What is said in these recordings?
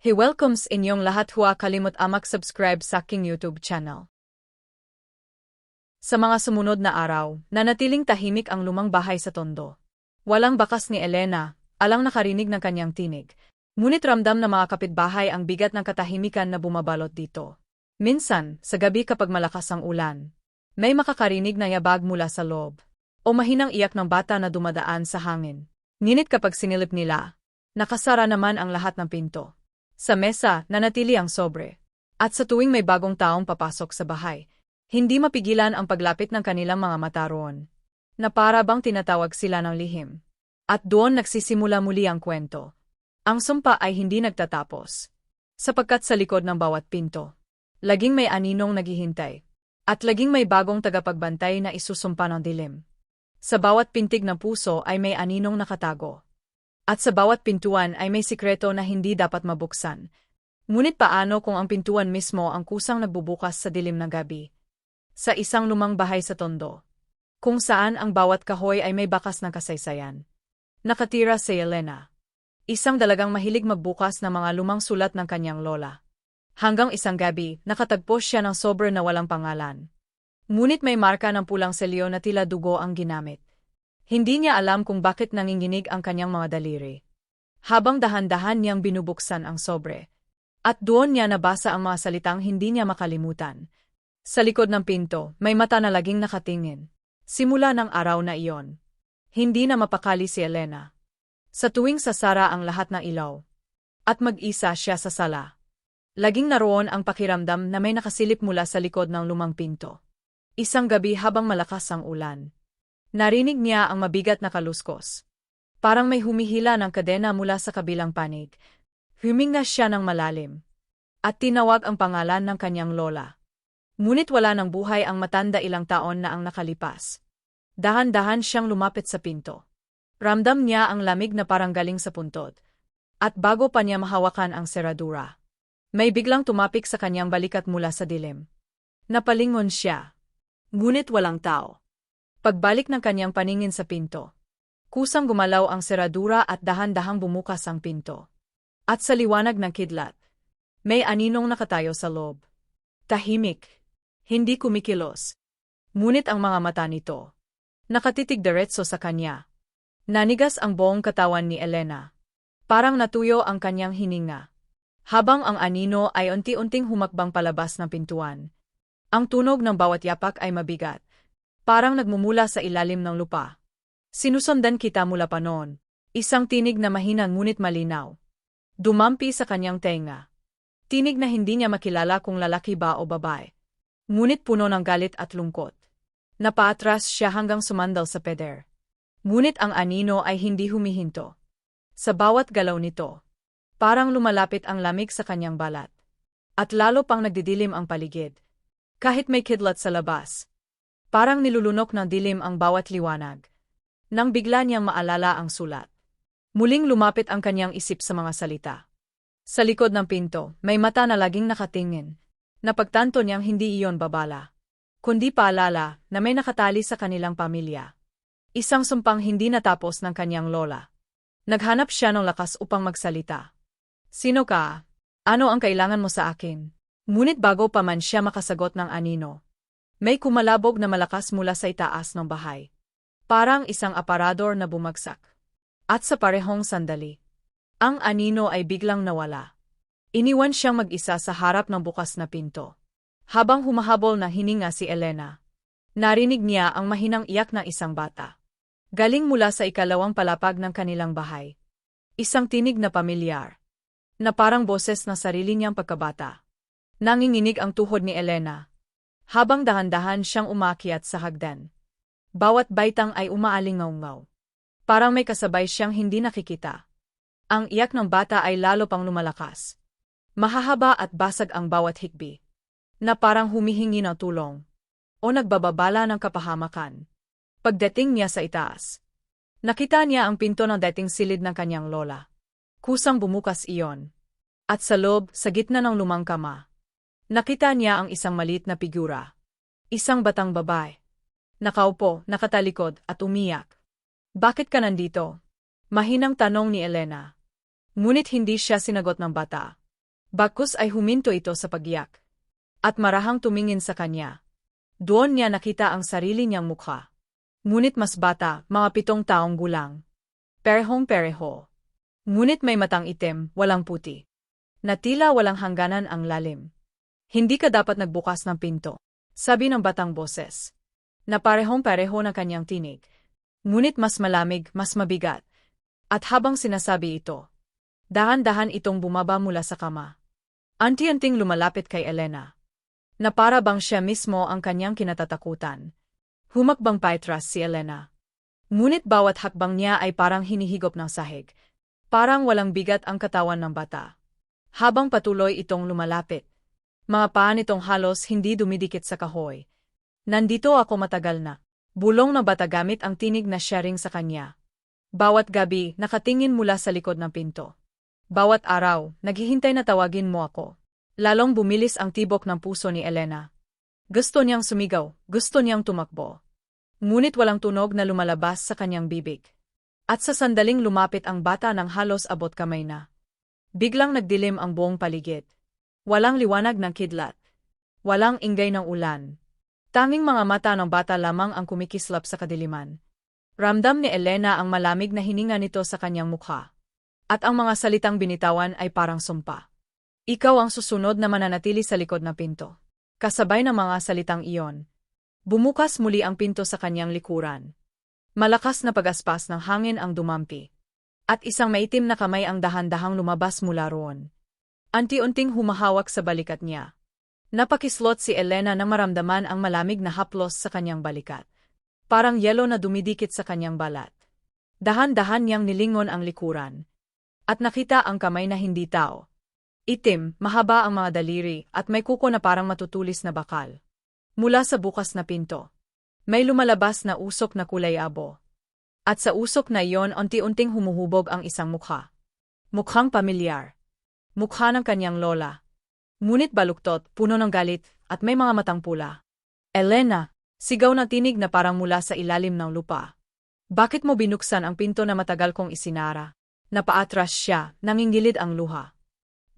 He welcomes inyong lahat huwa kalimot amak subscribe sa aking YouTube channel. Sa mga sumunod na araw, nanatiling tahimik ang lumang bahay sa tondo. Walang bakas ni Elena, alang nakarinig ng kanyang tinig. Ngunit ramdam na mga kapitbahay ang bigat ng katahimikan na bumabalot dito. Minsan, sa gabi kapag malakas ang ulan, may makakarinig na yabag mula sa loob. O mahinang iyak ng bata na dumadaan sa hangin. Ngunit kapag sinilip nila, nakasara naman ang lahat ng pinto. Sa mesa, nanatili ang sobre. At sa tuwing may bagong taong papasok sa bahay, hindi mapigilan ang paglapit ng kanilang mga mata roon. Na para bang tinatawag sila ng lihim. At doon nagsisimula muli ang kwento. Ang sumpa ay hindi nagtatapos. Sapagkat sa likod ng bawat pinto, laging may aninong naghihintay. At laging may bagong tagapagbantay na isusumpa ng dilim. Sa bawat pintig ng puso ay may aninong nakatago. At sa bawat pintuan ay may sikreto na hindi dapat mabuksan. Ngunit paano kung ang pintuan mismo ang kusang nagbubukas sa dilim ng gabi? Sa isang lumang bahay sa tondo. Kung saan ang bawat kahoy ay may bakas ng kasaysayan. Nakatira si Elena. Isang dalagang mahilig magbukas ng mga lumang sulat ng kanyang lola. Hanggang isang gabi, nakatagpo siya ng sobre na walang pangalan. Ngunit may marka ng pulang selyo na tila dugo ang ginamit. Hindi niya alam kung bakit nanginginig ang kanyang mga daliri. Habang dahan-dahan niyang binubuksan ang sobre. At doon niya nabasa ang mga salitang hindi niya makalimutan. Sa likod ng pinto, may mata na laging nakatingin. Simula ng araw na iyon. Hindi na mapakali si Elena. Sa tuwing sasara ang lahat ng ilaw. At mag-isa siya sa sala. Laging naroon ang pakiramdam na may nakasilip mula sa likod ng lumang pinto. Isang gabi habang malakas ang ulan. Narinig niya ang mabigat na kaluskos. Parang may humihila ng kadena mula sa kabilang panig. Huminga siya ng malalim. At tinawag ang pangalan ng kanyang lola. Ngunit wala ng buhay ang matanda ilang taon na ang nakalipas. Dahan-dahan siyang lumapit sa pinto. Ramdam niya ang lamig na parang galing sa puntod. At bago pa niya mahawakan ang seradura, may biglang tumapik sa kanyang balikat mula sa dilim. Napalingon siya. Ngunit walang tao. Pagbalik ng kanyang paningin sa pinto. Kusang gumalaw ang seradura at dahan-dahang bumukas ang pinto. At sa liwanag ng kidlat, may aninong nakatayo sa loob. Tahimik. Hindi kumikilos. Ngunit ang mga mata nito, nakatitig diretso sa kanya. Nanigas ang buong katawan ni Elena. Parang natuyo ang kanyang hininga. Habang ang anino ay unti-unting humakbang palabas ng pintuan. Ang tunog ng bawat yapak ay mabigat. Parang nagmumula sa ilalim ng lupa. Sinusundan kita mula pa noon. Isang tinig na mahina ngunit malinaw. Dumampi sa kanyang tenga. Tinig na hindi niya makilala kung lalaki ba o babae. Ngunit puno ng galit at lungkot. Napaatras siya hanggang sumandal sa peder. Ngunit ang anino ay hindi humihinto. Sa bawat galaw nito, parang lumalapit ang lamig sa kanyang balat. At lalo pang nagdidilim ang paligid. Kahit may kidlat sa labas, Parang nilulunok ng dilim ang bawat liwanag. Nang bigla niyang maalala ang sulat. Muling lumapit ang kanyang isip sa mga salita. Sa likod ng pinto, may mata na laging nakatingin. Napagtanto niyang hindi iyon babala. Kundi paalala na may nakatali sa kanilang pamilya. Isang sumpang hindi natapos ng kanyang lola. Naghanap siya ng lakas upang magsalita. Sino ka? Ano ang kailangan mo sa akin? Ngunit bago pa man siya makasagot ng anino, may kumalabog na malakas mula sa itaas ng bahay. Parang isang aparador na bumagsak. At sa parehong sandali, ang anino ay biglang nawala. Iniwan siyang mag-isa sa harap ng bukas na pinto. Habang humahabol na hininga si Elena, narinig niya ang mahinang iyak ng isang bata. Galing mula sa ikalawang palapag ng kanilang bahay. Isang tinig na pamilyar. Na parang boses na sarili niyang pagkabata. Nanginginig ang tuhod ni Elena, habang dahan-dahan siyang umakyat sa hagdan. Bawat baitang ay umaalingaw-ngaw. Parang may kasabay siyang hindi nakikita. Ang iyak ng bata ay lalo pang lumalakas. Mahahaba at basag ang bawat hikbi. Na parang humihingi ng tulong. O nagbababala ng kapahamakan. Pagdating niya sa itaas. Nakita niya ang pinto ng dating silid ng kanyang lola. Kusang bumukas iyon. At sa loob, sa gitna ng lumang kama, Nakita niya ang isang maliit na figura. Isang batang babae. Nakaupo, nakatalikod, at umiyak. Bakit ka nandito? Mahinang tanong ni Elena. Ngunit hindi siya sinagot ng bata. Bakos ay huminto ito sa pagyak. At marahang tumingin sa kanya. Doon niya nakita ang sarili niyang mukha. Ngunit mas bata, mga pitong taong gulang. Perhong pereho. Ngunit may matang itim, walang puti. Na tila walang hangganan ang lalim. Hindi ka dapat nagbukas ng pinto. Sabi ng batang boses. Na parehong pareho na kanyang tinig. Ngunit mas malamig, mas mabigat. At habang sinasabi ito, dahan-dahan itong bumaba mula sa kama. Anti-anting lumalapit kay Elena. Na para bang siya mismo ang kanyang kinatatakutan. Humakbang paitras si Elena. Ngunit bawat hakbang niya ay parang hinihigop ng sahig. Parang walang bigat ang katawan ng bata. Habang patuloy itong lumalapit, mga paa nitong halos hindi dumidikit sa kahoy. Nandito ako matagal na. Bulong na bata gamit ang tinig na sharing sa kanya. Bawat gabi, nakatingin mula sa likod ng pinto. Bawat araw, naghihintay na tawagin mo ako. Lalong bumilis ang tibok ng puso ni Elena. Gusto niyang sumigaw, gusto niyang tumakbo. Ngunit walang tunog na lumalabas sa kanyang bibig. At sa sandaling lumapit ang bata ng halos abot kamay na. Biglang nagdilim ang buong paligid. Walang liwanag ng kidlat. Walang ingay ng ulan. Tanging mga mata ng bata lamang ang kumikislap sa kadiliman. Ramdam ni Elena ang malamig na hininga nito sa kanyang mukha. At ang mga salitang binitawan ay parang sumpa. Ikaw ang susunod na mananatili sa likod ng pinto. Kasabay ng mga salitang iyon. Bumukas muli ang pinto sa kanyang likuran. Malakas na pagaspas ng hangin ang dumampi. At isang maitim na kamay ang dahan-dahang lumabas mula roon. Anti-unting humahawak sa balikat niya. Napakislot si Elena nang maramdaman ang malamig na haplos sa kanyang balikat. Parang yelo na dumidikit sa kanyang balat. Dahan-dahan niyang nilingon ang likuran. At nakita ang kamay na hindi tao. Itim, mahaba ang mga daliri at may kuko na parang matutulis na bakal. Mula sa bukas na pinto. May lumalabas na usok na kulay abo. At sa usok na iyon unti-unting humuhubog ang isang mukha. Mukhang pamilyar. Mukha ng kanyang lola. Ngunit baluktot, puno ng galit, at may mga matang pula. Elena, sigaw na tinig na parang mula sa ilalim ng lupa. Bakit mo binuksan ang pinto na matagal kong isinara? Napaatras siya, nangingilid ang luha.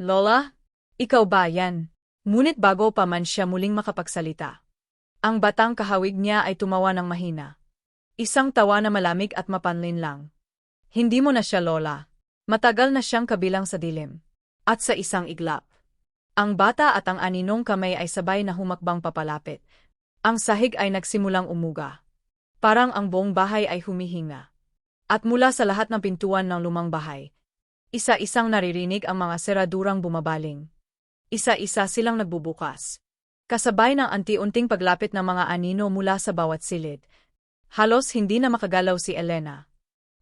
Lola? Ikaw ba yan? Ngunit bago pa man siya muling makapagsalita. Ang batang kahawig niya ay tumawa ng mahina. Isang tawa na malamig at mapanlin lang. Hindi mo na siya lola. Matagal na siyang kabilang sa dilim. At sa isang iglap. Ang bata at ang aninong kamay ay sabay na humakbang papalapit. Ang sahig ay nagsimulang umuga. Parang ang buong bahay ay humihinga. At mula sa lahat ng pintuan ng lumang bahay, isa-isang naririnig ang mga seradurang bumabaling. Isa-isa silang nagbubukas. Kasabay ng anti-unting paglapit ng mga anino mula sa bawat silid. Halos hindi na makagalaw si Elena.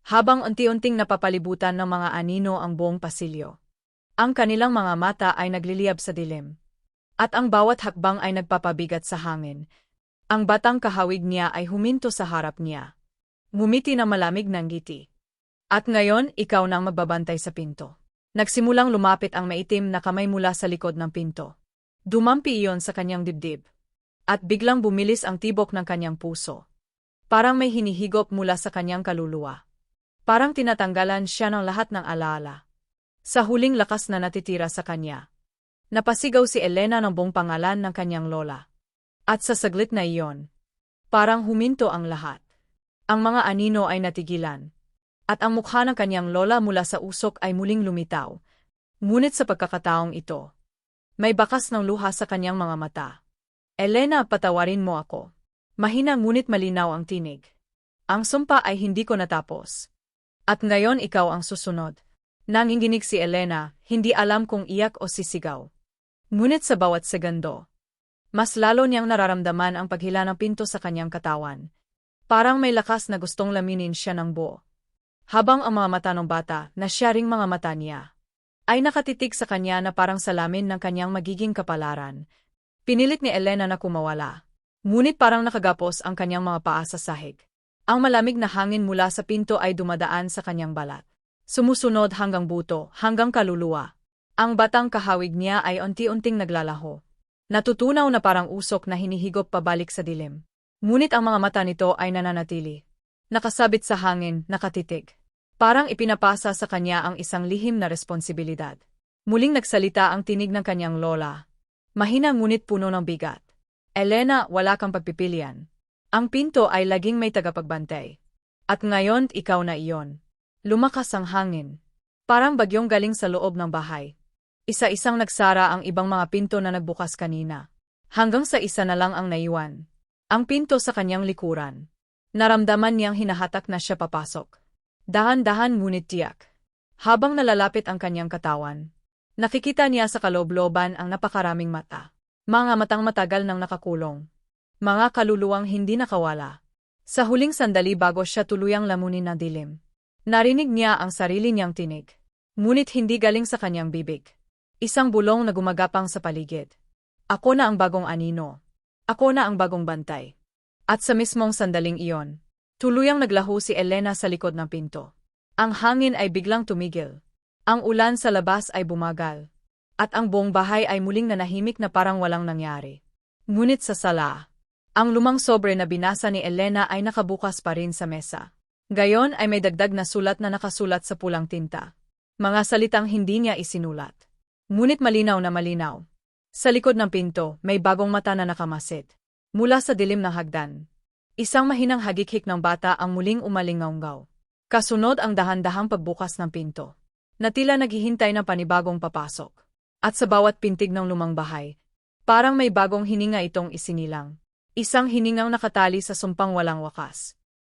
Habang unti-unting napapalibutan ng mga anino ang buong pasilyo. Ang kanilang mga mata ay nagliliyab sa dilim. At ang bawat hakbang ay nagpapabigat sa hangin. Ang batang kahawig niya ay huminto sa harap niya. Ngumiti na malamig ng ngiti. At ngayon, ikaw nang magbabantay sa pinto. Nagsimulang lumapit ang maitim na kamay mula sa likod ng pinto. Dumampi iyon sa kanyang dibdib. At biglang bumilis ang tibok ng kanyang puso. Parang may hinihigop mula sa kanyang kaluluwa. Parang tinatanggalan siya ng lahat ng alaala. Sa huling lakas na natitira sa kanya. Napasigaw si Elena ng buong pangalan ng kanyang lola. At sa saglit na iyon, parang huminto ang lahat. Ang mga anino ay natigilan. At ang mukha ng kanyang lola mula sa usok ay muling lumitaw. Ngunit sa pagkakataong ito, may bakas ng luha sa kanyang mga mata. Elena, patawarin mo ako. Mahina ngunit malinaw ang tinig. Ang sumpa ay hindi ko natapos. At ngayon ikaw ang susunod. Nanginginig si Elena, hindi alam kung iyak o sisigaw. Ngunit sa bawat segundo, mas lalo niyang nararamdaman ang paghila ng pinto sa kanyang katawan. Parang may lakas na gustong laminin siya ng buo. Habang ang mga mata ng bata, na siya ring mga mata niya, ay nakatitig sa kanya na parang salamin ng kanyang magiging kapalaran. Pinilit ni Elena na kumawala. Ngunit parang nakagapos ang kanyang mga paa sa sahig. Ang malamig na hangin mula sa pinto ay dumadaan sa kanyang balat. Sumusunod hanggang buto, hanggang kaluluwa. Ang batang kahawig niya ay unti-unting naglalaho. Natutunaw na parang usok na hinihigop pabalik sa dilim. Ngunit ang mga mata nito ay nananatili. Nakasabit sa hangin, nakatitig. Parang ipinapasa sa kanya ang isang lihim na responsibilidad. Muling nagsalita ang tinig ng kanyang lola. Mahina ngunit puno ng bigat. Elena, wala kang pagpipilian. Ang pinto ay laging may tagapagbantay. At ngayon, ikaw na iyon. Lumakas ang hangin. Parang bagyong galing sa loob ng bahay. Isa-isang nagsara ang ibang mga pinto na nagbukas kanina. Hanggang sa isa na lang ang naiwan. Ang pinto sa kanyang likuran. Naramdaman niyang hinahatak na siya papasok. Dahan-dahan ngunit tiyak. Habang nalalapit ang kanyang katawan, nakikita niya sa kalobloban ang napakaraming mata. Mga matang matagal nang nakakulong. Mga kaluluwang hindi nakawala. Sa huling sandali bago siya tuluyang lamunin ng dilim. Narinig niya ang sarili niyang tinig. Ngunit hindi galing sa kanyang bibig. Isang bulong na gumagapang sa paligid. Ako na ang bagong anino. Ako na ang bagong bantay. At sa mismong sandaling iyon, tuluyang naglaho si Elena sa likod ng pinto. Ang hangin ay biglang tumigil. Ang ulan sa labas ay bumagal. At ang buong bahay ay muling nanahimik na parang walang nangyari. Ngunit sa sala, ang lumang sobre na binasa ni Elena ay nakabukas pa rin sa mesa. Gayon ay may dagdag na sulat na nakasulat sa pulang tinta. Mga salitang hindi niya isinulat. Ngunit malinaw na malinaw. Sa likod ng pinto, may bagong mata na nakamasid. Mula sa dilim ng hagdan. Isang mahinang hagikhik ng bata ang muling umalingaunggaw. Kasunod ang dahan-dahang pagbukas ng pinto. Na tila naghihintay ng panibagong papasok. At sa bawat pintig ng lumang bahay, parang may bagong hininga itong isinilang. Isang hiningang nakatali sa sumpang walang wakas.